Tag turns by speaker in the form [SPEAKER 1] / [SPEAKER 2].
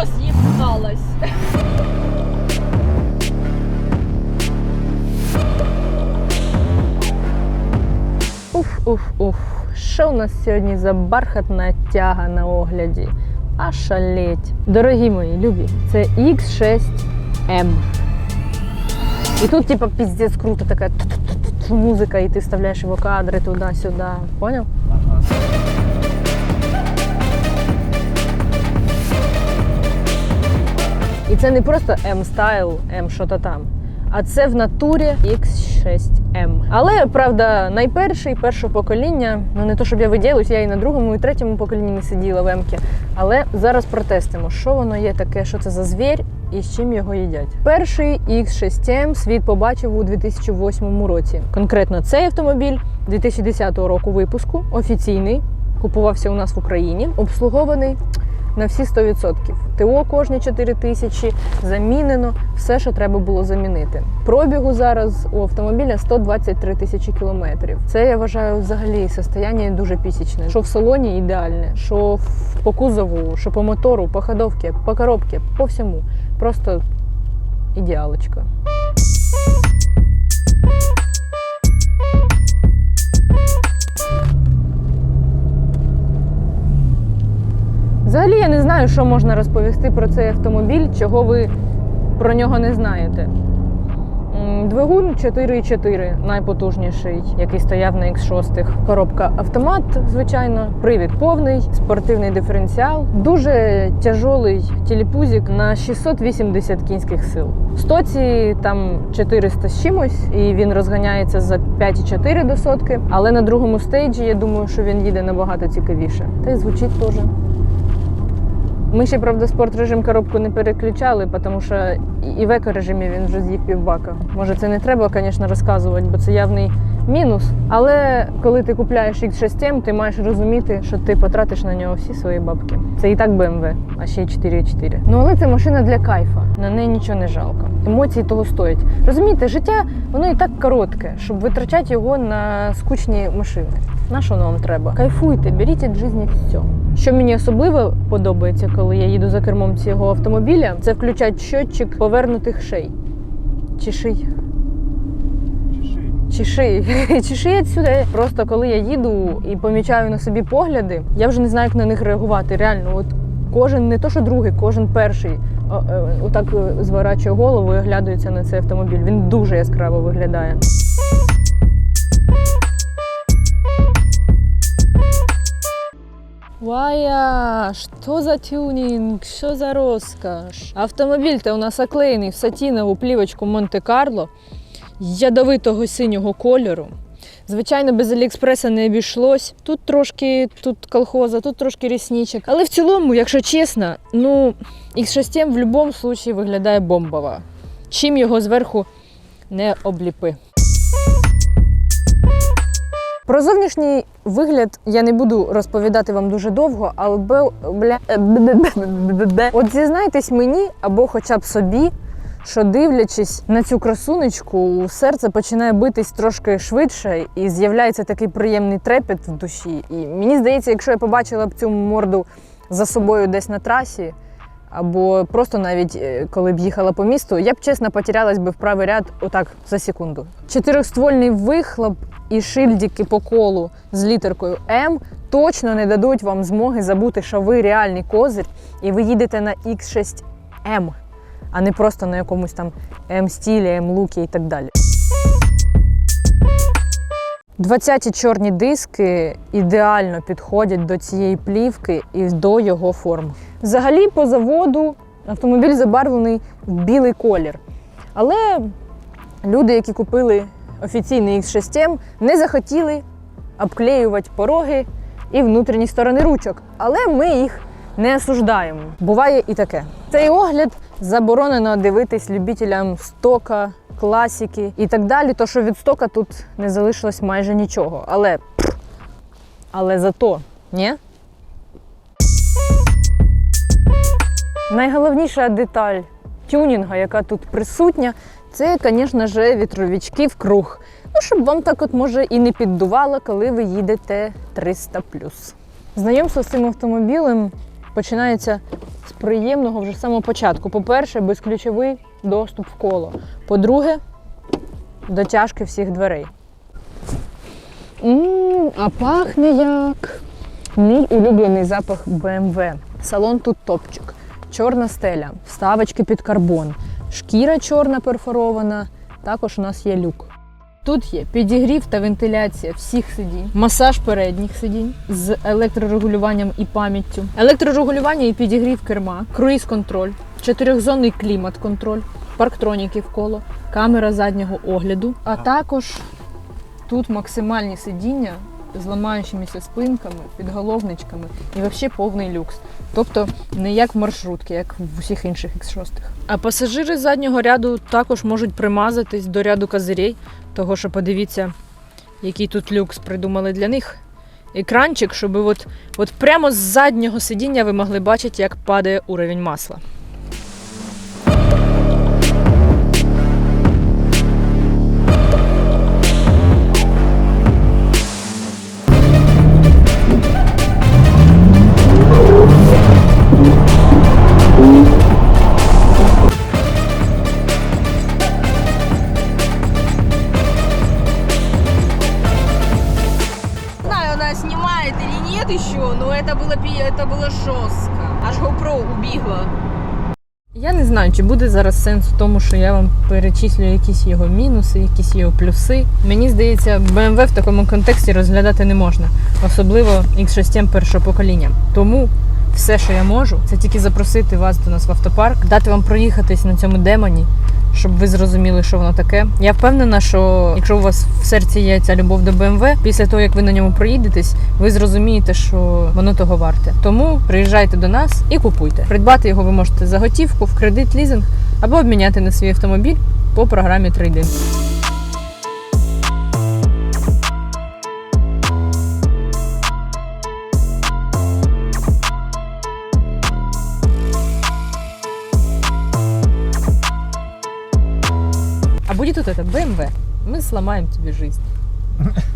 [SPEAKER 1] Роз'їбалась.
[SPEAKER 2] Уф, уф, уф. Що у нас сьогодні за бархатна тяга на огляді? А шалеть. Дорогі мої, любі, це X6M. І тут, типа, піздець круто, така музика, і ти вставляєш його кадри туди-сюди. Поняв? Це не просто M-Style, M що-то там. А це в натурі X6M. Але правда, найперший, перше покоління. Ну не то, щоб я виділюсь, я і на другому, і третьому поколінні сиділа в Емки. Але зараз протестимо, що воно є таке, що це за звір і з чим його їдять. Перший X6M світ побачив у 2008 році. Конкретно цей автомобіль 2010 року випуску, офіційний, купувався у нас в Україні, обслугований на всі 100%. ТО кожні 4 тисячі, замінено все, що треба було замінити. Пробігу зараз у автомобіля 123 тисячі кілометрів. Це я вважаю взагалі состояння дуже пісічне. Що в салоні ідеальне, що по кузову, що по мотору, по ходовці, по коробці, по всьому. Просто ідеалочка. Знаю, що можна розповісти про цей автомобіль, чого ви про нього не знаєте. Двигун 4.4, найпотужніший, який стояв на X6. Коробка автомат, звичайно, привід повний, спортивний диференціал, дуже тяжолий телепузик на 680 кінських сил. В стоці там 400 з чимось, і він розганяється за 5,4 до. Але на другому стейджі я думаю, що він їде набагато цікавіше. Та й звучить теж. Ми ще, правда, спортрежим коробку не переключали, тому що і в еко-режимі він вже з'їв півбака. Може, це не треба, звісно, розказувати, бо це явний мінус. Але коли ти купляєш X6M, ти маєш розуміти, що ти потратиш на нього всі свої бабки. Це і так BMW, а ще й 4.4. Ну але це машина для кайфа. На неї нічого не жалко. Емоції того стоять. Розумієте, життя воно і так коротке, щоб витрачати його на скучні машини. На що вам треба? Кайфуйте, беріть від життя все. Що мені особливо подобається, коли я їду за кермом цього автомобіля, це включати щотчик повернутих шей. Чи ший? Чи шиї. Чи шиї сюди. Просто коли я їду і помічаю на собі погляди, я вже не знаю, як на них реагувати. Реально, от кожен не то, що другий, кожен перший е, отак е, зворачує голову і оглядується на цей автомобіль. Він дуже яскраво виглядає. Вая, що за тюнінг, що за розкаш? Автомобіль-то у нас оклеєний в сатінову плівочку Монте-Карло ядовитого синього кольору. Звичайно, без Аліекспреса не обійшлось. Тут трошки тут колхоза, тут трошки рісничок. Але в цілому, якщо чесно, ну X6M в будь-якому випадку виглядає бомбово. Чим його зверху не обліпи. Про зовнішній вигляд я не буду розповідати вам дуже довго, але бля... е, от зізнайтесь мені або хоча б собі, що дивлячись на цю красунечку, серце починає битись трошки швидше і з'являється такий приємний трепет в душі. І мені здається, якщо я побачила б цю морду за собою десь на трасі, або просто навіть е, коли б їхала по місту, я б чесно потерялась би в правий ряд отак за секунду. Чотирьохствольний вихлоп і шильдики по колу з літеркою М точно не дадуть вам змоги забути, що ви реальний козир, і ви їдете на X6M, а не просто на якомусь там М-стілі, М-лукі і так далі. 20-ті чорні диски ідеально підходять до цієї плівки і до його форм. Взагалі, по заводу автомобіль забарвлений в білий колір. Але люди, які купили офіційний X6M, не захотіли обклеювати пороги і внутрішні сторони ручок. Але ми їх не осуждаємо. Буває і таке. Цей огляд заборонено дивитись любителям стока, класики і так далі. То що від стока тут не залишилось майже нічого. Але але зато, ні? Найголовніша деталь тюнінга, яка тут присутня, це, звісно ж, вітровички в круг. Ну, щоб вам так от може і не піддувало, коли ви їдете 300 Знайомство з цим автомобілем починається з приємного вже з самого початку. По-перше, безключовий доступ в коло. По-друге, дотяжки всіх дверей. м а пахне як. Мій улюблений запах BMW. Салон тут топчик. Чорна стеля, вставочки під карбон, шкіра чорна перфорована. Також у нас є люк. Тут є підігрів та вентиляція всіх сидінь, масаж передніх сидінь з електрорегулюванням і пам'яттю, електрорегулювання і підігрів керма, круїз-контроль, чотирьохзонний клімат-контроль, парктроніки вколо, камера заднього огляду, а також тут максимальні сидіння з ламаючимися спинками, підголовничками і взагалі повний люкс. Тобто не як в маршрутки, як в усіх інших X6. А пасажири заднього ряду також можуть примазатись до ряду козирей, того що подивіться, який тут люкс придумали для них. Екранчик, щоб от, от прямо з заднього сидіння ви могли бачити, як падає уровень масла.
[SPEAKER 1] Убегла.
[SPEAKER 2] Я не знаю, чи буде зараз сенс в тому, що я вам перечислю якісь його мінуси, якісь його плюси. Мені здається, BMW в такому контексті розглядати не можна, особливо X6 першого покоління. Тому все, що я можу, це тільки запросити вас до нас в автопарк, дати вам проїхатись на цьому демоні, щоб ви зрозуміли, що воно таке. Я впевнена, що якщо у вас в серці є ця любов до BMW, після того як ви на ньому проїдетесь, ви зрозумієте, що воно того варте. Тому приїжджайте до нас і купуйте. Придбати його ви можете за готівку, в кредит, лізинг або обміняти на свій автомобіль по програмі трейдинг. Вот это BMW, мы сломаем тебе жизнь.